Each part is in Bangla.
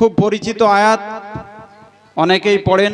খুব পরিচিত আয়াত। অনেকেই পড়েন,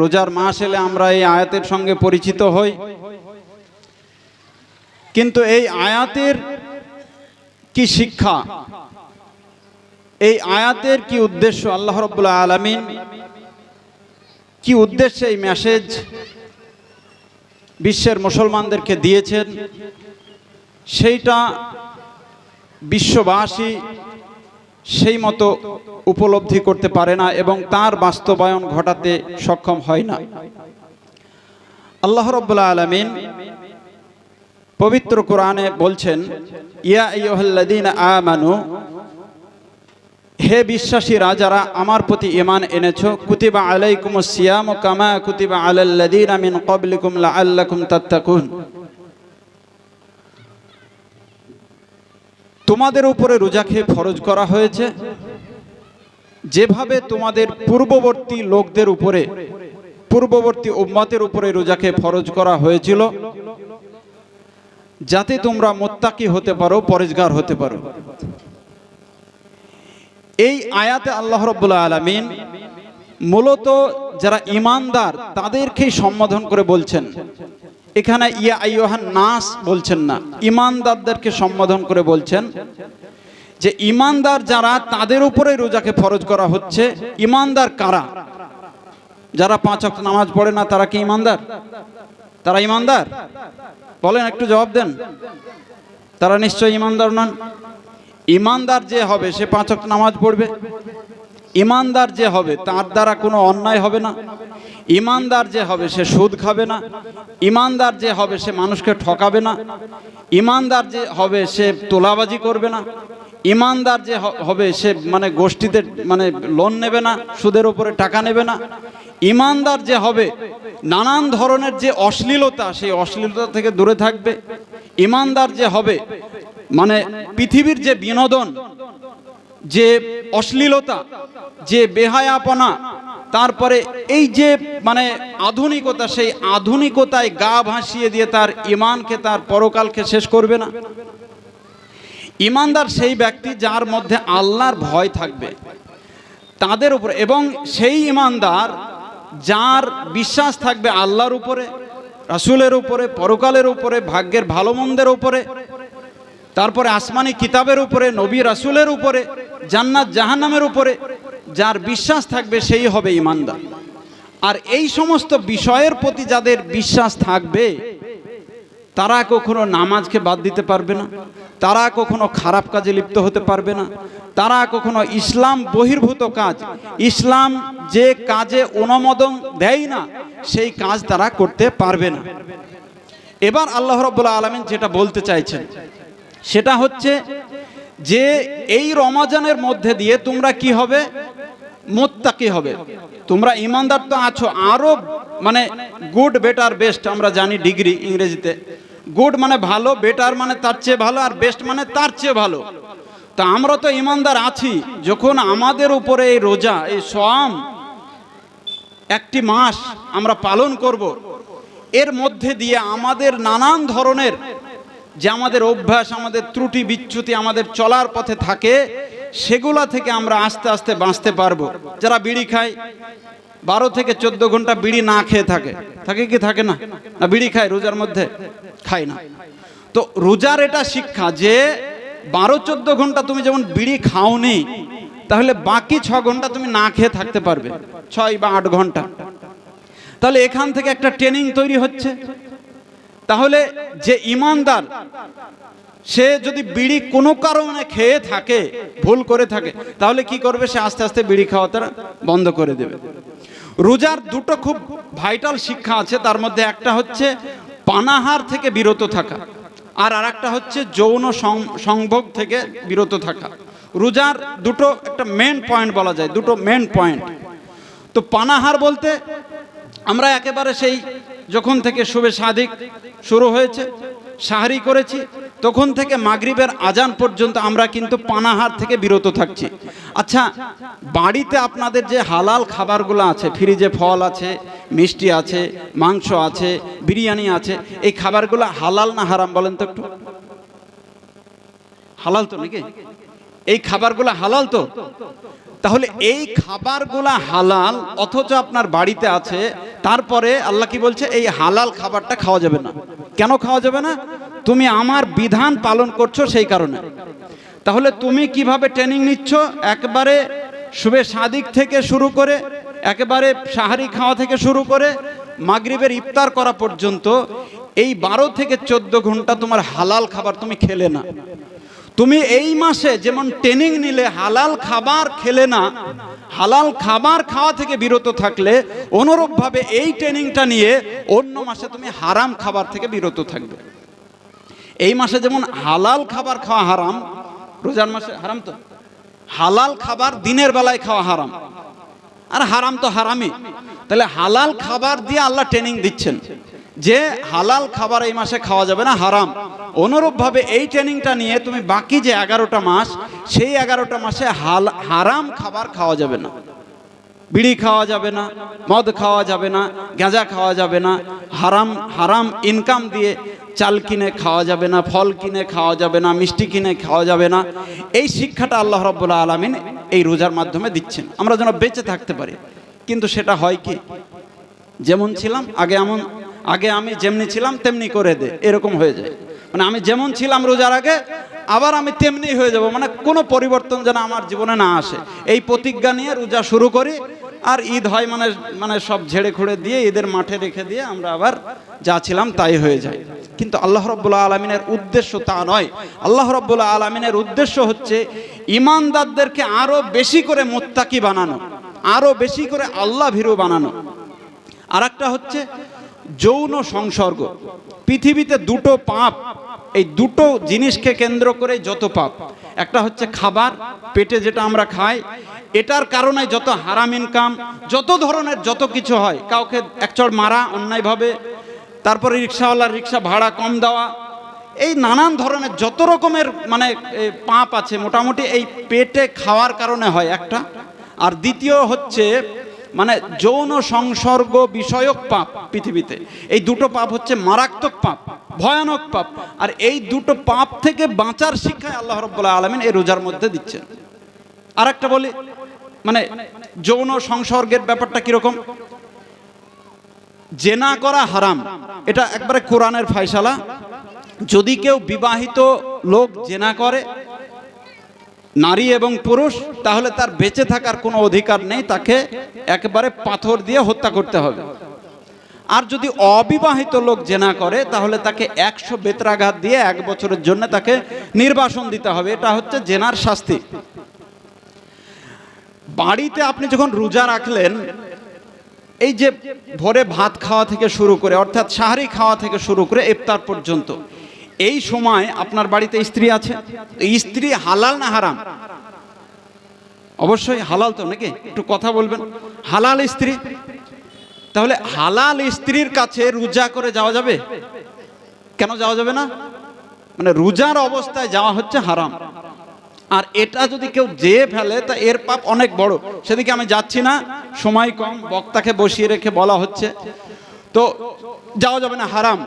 রোজার মাস এলে আমরা এই আয়াতের সঙ্গে পরিচিত হই। কিন্তু এই আয়াতের কি শিক্ষা? এই আয়াতের কি উদ্দেশ্য? আল্লাহ রব্বুল্লাহ আলমিন কি উদ্দেশ্যে এই মেসেজ বিশ্বের মুসলমানদেরকে দিয়েছেন? সেইটা বিশ্ববাসী সেই মতো উপলব্ধি করতে পারে না এবং তার বাস্তবায়ন ঘটাতে সক্ষম হয় না। আল্লাহ রব্বুল্লাহ আলমিন পবিত্র কোরআনে বলছেন, ইয়া আমানু, হে বিশ্বাসীরা, যারা আমার প্রতি ইমান এনেছো, কুতিবা আলাইকুমুস সিয়াম কামা কুতিবা আলাল্লাযীনা মিন ক্বাবলিকুম লাআল্লাকুম তাত্তাকুন। তোমাদের উপরে রোজাকে ফরজ করা হয়েছে। যেভাবে তোমাদের পূর্ববর্তী লোকদের উপরে, পূর্ববর্তী উম্মতের উপরে রোজাকে ফরজ করা হয়েছিল, যাতে তোমরা মোত্তাকি হতে পারো, পরেজগার হতে পারো। এই আয়াতে আল্লাহ রব্বুল্লাহ আলমিন মূলত যারা ইমানদার তাদেরকেই সম্বোধন করে বলছেন এখানে ইয়া আইয়হান নাস বলছেন না, ইমানদারদেরকে সম্বোধন করে বলছেন যে ইমানদার যারা তাদের উপরে রোজাকে ফরজ করা হচ্ছে, ইমানদার কারা? যারা পাঁচ অক্ট নামাজ পড়ে না, তারা কি ইমানদার? তারা ইমানদার? বলেন, একটু জবাব দেন। তারা নিশ্চয় ইমানদার নন? ইমানদার যে হবে, সে পাঁচ অক্ট নামাজ পড়বে। ইমানদার যে হবে, তার দ্বারা কোনো অন্যায় হবে না? ইমানদার যে হবে সে সুদ খাবে না, ইমানদার যে হবে সে মানুষকে ঠকাবে না, ইমানদার যে হবে সে তোলাবাজি করবে না, ইমানদার যে হবে সে মানে গোষ্ঠীতে মানে লোন নেবে না, সুদের উপরে টাকা নেবে না, ইমানদার যে হবে নানান ধরনের যে অশ্লীলতা, সেই অশ্লীলতা থেকে দূরে থাকবে, ইমানদার যে হবে মানে পৃথিবীর যে বিনোদন, যে অশ্লীলতা, যে বেহায়াপনা তারপরে এই যে মানে আধুনিকতা, সেই আধুনিকতায় গা ভাসিয়ে দিয়ে তার ইমানকে তার পরকালকে শেষ করবে না। ইমানদার সেই ব্যক্তি যার মধ্যে আল্লাহর ভয় থাকবে, তাদের উপরে। এবং সেই ইমানদার যার বিশ্বাস থাকবে আল্লাহর উপরে, রাসূলের উপরে, পরকালের উপরে, ভাগ্যের ভালো মন্দের উপরে, তারপরে আসমানি কিতাবের উপরে, নবী রাসূলের উপরে, জান্নাত জাহান্নামের উপরে যার বিশ্বাস থাকবে সেই হবে ইমানদার। আর এই সমস্ত বিষয়ের প্রতি যাদের বিশ্বাস থাকবে, তারা কখনো নামাজকে বাদ দিতে পারবে না, তারা কখনো খারাপ কাজে লিপ্ত হতে পারবে না, তারা কখনো ইসলাম বহির্ভূত কাজ, ইসলাম যে কাজে অনুমোদন দেয় না, সেই কাজ তারা করতে পারবে না। এবার আল্লাহ রব্বুল্লাহ আলমিন যেটা বলতে চাইছেন, সেটা হচ্ছে যে এই রমাজানের মধ্যে দিয়ে তোমরা কি হবে? মোত্তাকি হবে। তোমরা ইমানদার তো আছো, আরও মানে গুড বেটার বেস্ট আমরা জানি ডিগ্রি ইংরেজিতে। গুড মানে ভালো বেটার মানে তার চেয়ে ভালো, আর বেস্ট মানে তার চেয়ে ভালো। তা আমরা তো ইমানদার আছি, যখন আমাদের উপরে এই রোজা, এই সোয়াম একটি মাস আমরা পালন করব, এর মধ্যে দিয়ে আমাদের নানান ধরনের যে আমাদের অভ্যাস, আমাদের ত্রুটি, বিচ্যুতি আমাদের চলার পথে থাকে সেগুলা থেকে আমরা আস্তে আস্তে বাঁচতে পারব। যারা বিড়ি খায়, বারো থেকে চোদ্দ ঘণ্টা বিড়ি না খেয়ে থাকে। থাকে কি থাকে না? না বিড়ি খায়, রোজার মধ্যে খায় না। তো রোজার এটা শিক্ষা যে বারো চোদ্দ ঘণ্টা তুমি যেমন বিড়ি খাওনি, তাহলে বাকি ছ ঘণ্টা তুমি না খেয়ে থাকতে পারবে। ছয় বা আট ঘণ্টা। তাহলে এখান থেকে একটা ট্রেনিং তৈরি হচ্ছে। তাহলে যে ইমানদার সে যদি বিড়ি কোনো কারণে খেয়ে থাকে, ভুল করে থাকে, তাহলে কি করবে? সে আস্তে আস্তে বিড়ি খাওয়াটা বন্ধ করে দেবে। রোজার দুটো খুব ভাইটাল শিক্ষা আছে, তার মধ্যে একটা হচ্ছে পানাহার থেকে বিরত থাকা, আর আর একটা হচ্ছে যৌন সংভোগ থেকে বিরত থাকা। রোজার দুটো একটা মেন পয়েন্ট বলা যায়, দুটো মেন পয়েন্ট তো পানাহার বলতে আমরা একেবারে সেই যখন থেকে শুভে সাদিক শুরু হয়েছে, সাহারি করেছি তখন থেকে মাগরিবের আজান পর্যন্ত আমরা কিন্তু পানাহার থেকে বিরত থাকছি। আচ্ছা বাড়িতে আপনাদের যে হালাল খাবারগুলো আছে, ফ্রিজে ফল আছে, মিষ্টি আছে, মাংস আছে, বিরিয়ানি আছে, এই খাবারগুলো হালাল না হারাম বলেন তো একটু? হালাল তো নাকি? এই খাবারগুলো হালাল তো? তাহলে এই খাবারগুলা হালাল, অথচ আপনার বাড়িতে আছে, তারপরে আল্লাহ কি বলছে, এই হালাল খাবারটা খাওয়া যাবে না। কেন খাওয়া যাবে না? তুমি আমার বিধান পালন করছ সেই কারণে। তাহলে তুমি কীভাবে ট্রেনিং নিচ্ছ? একবারে শুভে সাদিক থেকে শুরু করে, একেবারে সাহারি খাওয়া থেকে শুরু করে, মাগরিবের ইফতার করা পর্যন্ত এই বারো থেকে চোদ্দ ঘণ্টা তোমার হালাল খাবার তুমি খেলে না। তুমি এই মাসে যেমন ট্রেনিং নিলে হালাল খাবার খেলে না, হালাল খাবার খাওয়া থেকে বিরত থাকলে অনুরূপভাবে এই ট্রেনিংটা নিয়ে অন্য মাসে তুমি হারাম খাবার থেকে বিরত থাকবে। এই মাসে যেমন হালাল খাবার খাওয়া হারাম, রোজার মাসে হারাম তো? হালাল খাবার দিনের বেলায় খাওয়া হারাম। আর হারাম তো হারামই। তাহলে হালাল খাবার দিয়ে আল্লাহ ট্রেনিং দিচ্ছেন। যে হালাল খাবার এই মাসে খাওয়া যাবে না, হারাম। অনুরূপভাবে এই ট্রেনিংটা নিয়ে তুমি বাকি যে এগারোটা মাস, সেই এগারোটা মাসে হাল, হারাম খাবার খাওয়া যাবে না। বিড়ি খাওয়া যাবে না, মদ খাওয়া যাবে না, গাঁজা খাওয়া যাবে না। হারাম হারাম ইনকাম দিয়ে চাল কিনে খাওয়া যাবে না, ফল কিনে খাওয়া যাবে না, মিষ্টি কিনে খাওয়া যাবে না। এই শিক্ষাটা আল্লাহ রব্বুল্লাহ আলমিন এই রোজার মাধ্যমে দিচ্ছেন। আমরা যেন বেঁচে থাকতে পারি। কিন্তু সেটা হয় কি? যেমন ছিলাম, আগে এমন, আগে আমি যেমনি ছিলাম, তেমনি করে দে, এরকম হয়ে যায়। মানে আমি যেমন ছিলাম রোজার আগে, আবার আমি তেমনি হয়ে যাব। মানে কোনো পরিবর্তন যেন আমার জীবনে না আসে। এই প্রতিজ্ঞা নিয়ে রোজা শুরু করি আর ঈদ হয় মানে মানে সব ঝেড়ে খুঁড়ে দিয়ে ঈদের মাঠে রেখে দিয়ে আমরা আবার যা ছিলাম তাই হয়ে যায়। কিন্তু আল্লাহ রব্বুল্লাহ আলমিনের উদ্দেশ্য তা নয়। আল্লাহ রব্বুল্লাহ আলমিনের উদ্দেশ্য হচ্ছে ইমানদারদেরকে আরও বেশি করে মোত্তাকি বানানো আরও বেশি করে আল্লাহ ভীরু বানানো। আর একটা হচ্ছে যৌন সংসর্গ। পৃথিবীতে দুটো পাপ, এই দুটো জিনিসকে কেন্দ্র করে যত পাপ। একটা হচ্ছে খাবার, পেটে যেটা আমরা খাই এটার কারণে যত হারাম ইনকাম যত ধরনের যত কিছু হয়, কাউকে একচড় মারা অন্যায়ভাবে, তারপরে রিক্সাওয়ালার রিক্সা ভাড়া কম দেওয়া, এই নানান ধরনের যত রকমের মানে পাপ আছে, মোটামুটি এই পেটে খাওয়ার কারণে হয় একটা। আর দ্বিতীয় হচ্ছে মানে যৌন সংসর্গ বিষয়ক পাপ পৃথিবীতে। এই দুটো পাপ হচ্ছে মারাত্মক পাপ, ভয়ানক পাপ। আর এই দুটো পাপ থেকে বাঁচার শিক্ষায় আল্লাহ রব্বুল্লাহ আলমিন এই রোজার মধ্যে দিচ্ছেন। আর একটা বলি মানে যৌন সংসর্গের ব্যাপারটা কীরকম? জেনা করা হারাম। এটা একবারে কোরআনের ফায়সালা। যদি কেউ বিবাহিত লোক জেনা করে, নারী এবং পুরুষ, তাহলে তার বেঁচে থাকার কোনো অধিকার নেই, তাকে একেবারে পাথর দিয়ে হত্যা করতে হবে। আর যদি অবিবাহিত লোক জেনা করে, তাহলে তাকে একশো বেত্রাঘাত দিয়ে এক বছরের জন্য তাকে নির্বাসন দিতে হবে। এটা হচ্ছে জেনার শাস্তি। বাড়িতে আপনি যখন রোজা রাখলেন, এই যে ভোরে ভাত খাওয়া থেকে শুরু করে, অর্থাৎ সাহারি খাওয়া থেকে শুরু করে ইফতার পর্যন্ত, এই সময় আপনার বাড়িতে স্ত্রী আছে? স্ত্রী হালাল না হারাম? অবশ্যই হালাল তো নাকি? একটু কথা বলবেন। হালাল স্ত্রী? তাহলে হালাল স্ত্রীর কাছে রোজা করে যাওয়া যাবে? কেন যাওয়া যাবে না? মানে রোজার অবস্থায় যাওয়া হচ্ছে হারাম। আর এটা যদি কেউ যেয়ে ফেলে, তা এর পাপ অনেক বড়। সেদিকে আমি যাচ্ছি না। সময় কম, বক্তাকে বসিয়ে রেখে বলা হচ্ছে। তো যাওয়া যাবে না, হারাম।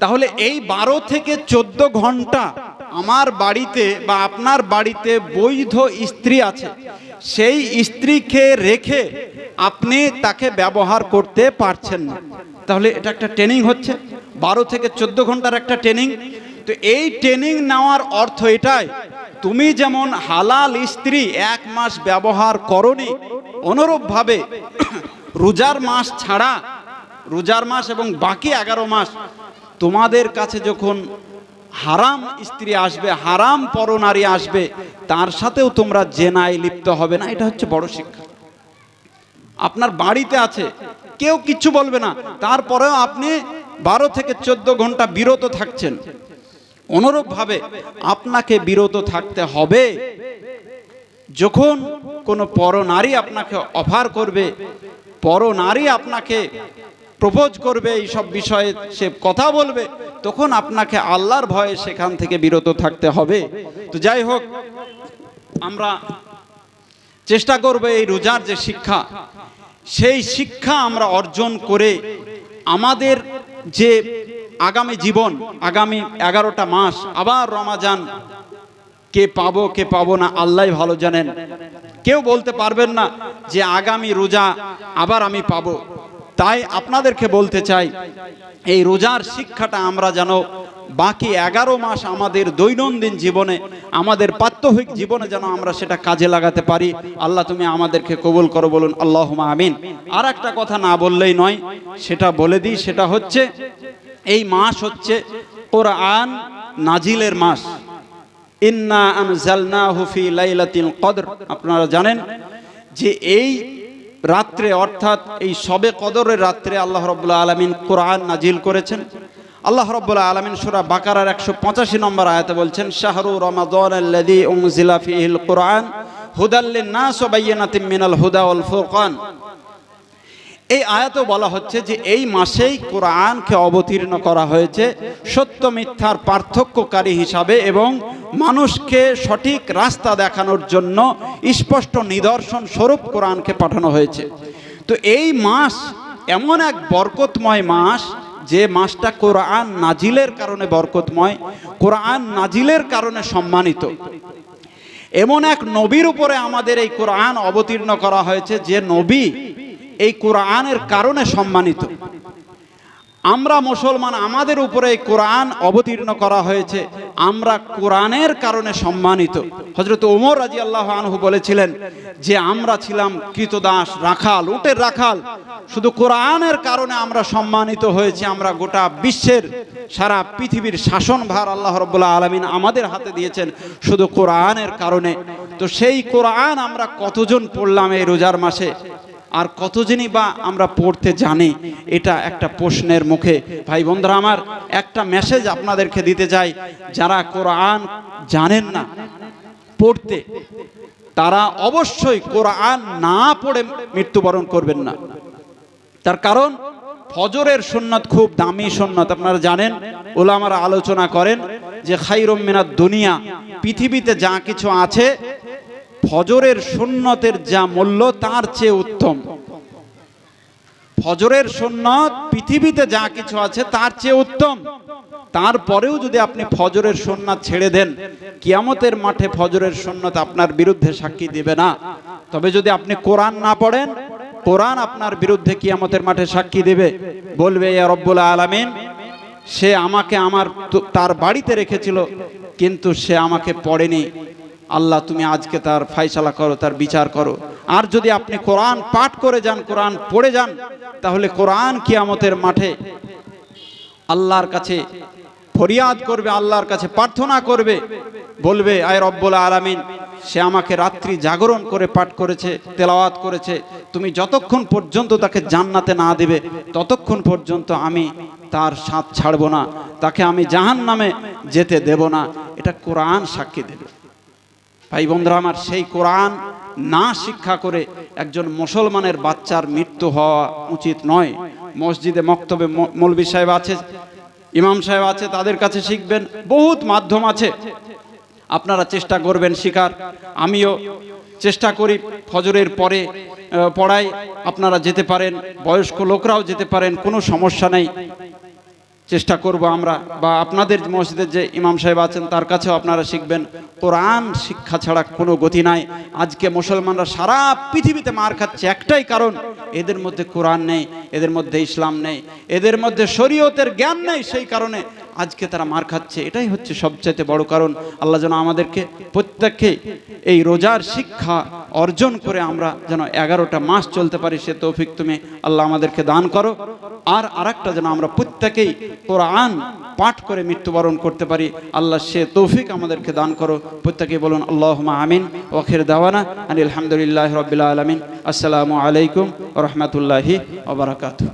তাহলে এই বারো থেকে চোদ্দ ঘণ্টা আমার বাড়িতে বা আপনার বাড়িতে বৈধ স্ত্রী আছে। সেই স্ত্রীকে রেখে আপনি তাকে ব্যবহার করতে পারছেন না। তাহলে এটা একটা ট্রেনিং হচ্ছে। বারো থেকে চোদ্দ ঘণ্টার একটা ট্রেনিং। তো এই ট্রেনিং নেওয়ার অর্থ এটাই, তুমি যেমন হালাল স্ত্রী এক মাস ব্যবহার করনি, অনুরূপভাবে রোজার মাস ছাড়া, রোজার মাস এবং বাকি এগারো মাস তোমাদের কাছে যখন হারাম স্ত্রী আসবে, হারাম পরনারী আসবে, তার সাথেও তোমরা জেনায় লিপ্ত হবে না, এটা হচ্ছে বড় শিক্ষা। আপনার বাড়িতে আছে, কেউ কিচ্ছু বলবে না, তারপরেও আপনি বারো থেকে চোদ্দ ঘণ্টা বিরত থাকছেন। অনুরূপভাবে আপনাকে বিরত থাকতে হবে। যখন কোনো পরনারী আপনাকে অফার করবে, পরনারী আপনাকে প্রপোজ করবে এই সব বিষয়ে সে কথা বলবে, তখন আপনাকে আল্লাহর ভয়ে সেখান থেকে বিরত থাকতে হবে। তো যাই হোক, আমরা চেষ্টা করব এই রোজার যে শিক্ষা, সেই শিক্ষা আমরা অর্জন করে আমাদের যে আগামী জীবন, আগামী এগারোটা মাস, আবার রমাজান। কে পাবো কে পাবো না, আল্লাহ ভালো জানেন। কেউ বলতে পারবেন না যে আগামী রোজা আবার আমি পাবো। তাই আপনাদেরকে বলতে চাই, এই রোজার শিক্ষাটা আমরা যেন বাকি এগারো মাস আমাদের দৈনন্দিন জীবনে, আমাদের প্রাত্যহিক জীবনে যেন আমরা সেটা কাজে লাগাতে পারি। আল্লাহ তুমি আমাদেরকে কবুল করো বলুন আল্লাহ আমিন। আর একটা কথা না বললেই নয়, সেটা বলে দিই, সেটা হচ্ছে এই মাস হচ্ছে কোরআন নাজিলের মাস। ইন্না আনজালনাহু ফি লাইলাতিল কদর। আপনারা জানেন যে এই রাত্রে, অর্থাৎ এই সবে কদরের রাত্রে আল্লাহ রব্বুল্লাহ আলমিন কোরআন নাজিল করেছেন। আল্লাহ রব্বুল্লাহ আলমিন সুরা বাকারার একশো পঁচাশি নম্বর আয়াতে বলছেন, শাহরু ফিহিল কোরআন হুদাল্লিন মিনাল হুদা এই আয়াতেও বলা হচ্ছে যে এই মাসেই কোরআনকে অবতীর্ণ করা হয়েছে সত্য মিথ্যার পার্থক্যকারী হিসাবে এবং মানুষকে সঠিক রাস্তা দেখানোর জন্য স্পষ্ট নিদর্শন স্বরূপ কোরআনকে পাঠানো হয়েছে। তো এই মাস এমন এক বরকতময় মাস যে মাসটা কোরআন নাজিলের কারণে বরকতময়, কোরআন নাজিলের কারণে সম্মানিত। এমন এক নবীর উপরে আমাদের এই কোরআন অবতীর্ণ করা হয়েছে যে নবী এই কোরআনের কারণে সম্মানিত। আমরা মুসলমান, আমাদের উপরে এই কোরআন অবতীর্ণ করা হয়েছে। আমরা কোরআনের কারণে সম্মানিত। হজরত ওমর রাজি আল্লাহ আনহু বলেছিলেন যে, আমরা ছিলাম কৃতদাস, রাখাল, উটের রাখাল। শুধু কোরআনের কারণে আমরা সম্মানিত হয়েছি। আমরা গোটা বিশ্বের, সারা পৃথিবীর শাসনভার আল্লাহ রব্বুল্লাহ আলমিন আমাদের হাতে দিয়েছেন শুধু কোরআনের কারণে। তো সেই কোরআন আমরা কতজন পড়লাম এই রোজার মাসে? আর কতজনই বা আমরা পড়তে জানি, এটা একটা প্রশ্নের মুখে। ভাই বন্ধুরা আমার, একটা মেসেজ আপনাদেরকে দিতে চাই, যারা কোরআন জানেন না, পড়তে, তারা অবশ্যই কোরআন না পড়ে মৃত্যুবরণ করবেন না। তার কারণ, ফজরের সুন্নত খুব দামি সুন্নত, আপনারা জানেন, ওলামারা আলোচনা করেন যে খাইরম মিনাত দুনিয়া, পৃথিবীতে যা কিছু আছে ফজরের সুন্নতের যা মূল্য, তার চেয়ে উত্তম। ফজরের সুন্নত পৃথিবীতে যা কিছু আছে, তার চেয়ে উত্তম। তারপরেও যদি আপনি ফজরের সুন্নাত ছেড়ে দেন, কিয়ামতের মাঠে ফজরের সুন্নত আপনার বিরুদ্ধে সাক্ষী দিবে না। তবে যদি আপনি কোরআন না পড়েন, কোরআন আপনার বিরুদ্ধে কিয়ামতের মাঠে সাক্ষী দেবে। বলবে রব্বুল আলামিন, সে আমাকে আমার তার বাড়িতে রেখেছিল, কিন্তু সে আমাকে পড়েনি। আল্লাহ, তুমি আজকে তার ফাইসালা করো, তার বিচার করো। আর যদি আপনি কোরআন পাঠ করে যান, কোরআন পড়ে যান, তাহলে কোরআন কিয়ামতের মাঠে আল্লাহর কাছে ফরিয়াদ করবে, আল্লাহর কাছে প্রার্থনা করবে, বলবে, আয় রব্বুল আলামিন, সে আমাকে রাত্রি জাগরণ করে পাঠ করেছে, তেলাওয়াত করেছে। তুমি যতক্ষণ পর্যন্ত তাকে জান্নাতে না দেবে, ততক্ষণ পর্যন্ত আমি তার সাথ ছাড়বো না। তাকে আমি জাহান নামে যেতে দেব না। এটা কোরআন সাক্ষী দেবে। ভাই বন্ধুরা, আমার সেই কোরআন না শিক্ষা করে একজন মুসলমানের বাচ্চার মৃত্যু হওয়া উচিত নয়। মসজিদে মক্তবে মৌলবী সাহেব আছে, ইমাম সাহেব আছে, তাদের কাছে শিখবেন, বহুত মাধ্যম আছে। আপনারা চেষ্টা করবেন শিকার আমিও চেষ্টা করি, ফজরের পরে পড়াই আপনারা যেতে পারেন, বয়স্ক লোকরাও যেতে পারেন, কোনো সমস্যা নেই। চেষ্টা করব আমরা, বা আপনাদের মসজিদের যে ইমাম সাহেব আছেন, তার কাছেও আপনারা শিখবেন, কোরআন শিক্ষা ছাড়া কোনো গতি নাই। আজকে মুসলমানরা সারা পৃথিবীতে মার খাচ্ছে, একটাই কারণ, এদের মধ্যে কোরআন নেই, এদের মধ্যে ইসলাম নেই, এদের মধ্যে শরীয়তের জ্ঞান নেই, সেই কারণে আজকে তারা মার খাচ্ছে। এটাই হচ্ছে সবচাইতে বড় কারণ। আল্লাহ যেন আমাদেরকে প্রত্যেককে এই রোজার শিক্ষা অর্জন করে আমরা যেন এগারোটা মাস চলতে পারি, সে তৌফিক তুমি আল্লাহ আমাদেরকে দান করো। আর আরেকটা যেন আমরা প্রত্যেকেই কোরআন পাঠ করে মৃত্যুবরণ করতে পারি, আল্লাহ সে তৌফিক আমাদেরকে দান করো। প্রত্যেকেই বলুন আল্লাহ আমিন ওখের দাওয়ানা আনিল আলহামদুলিল্লাহ রবিল্লা আলমিন। আসসালামু আলাইকুম রহমতুল্লাহি ওবরাকাতু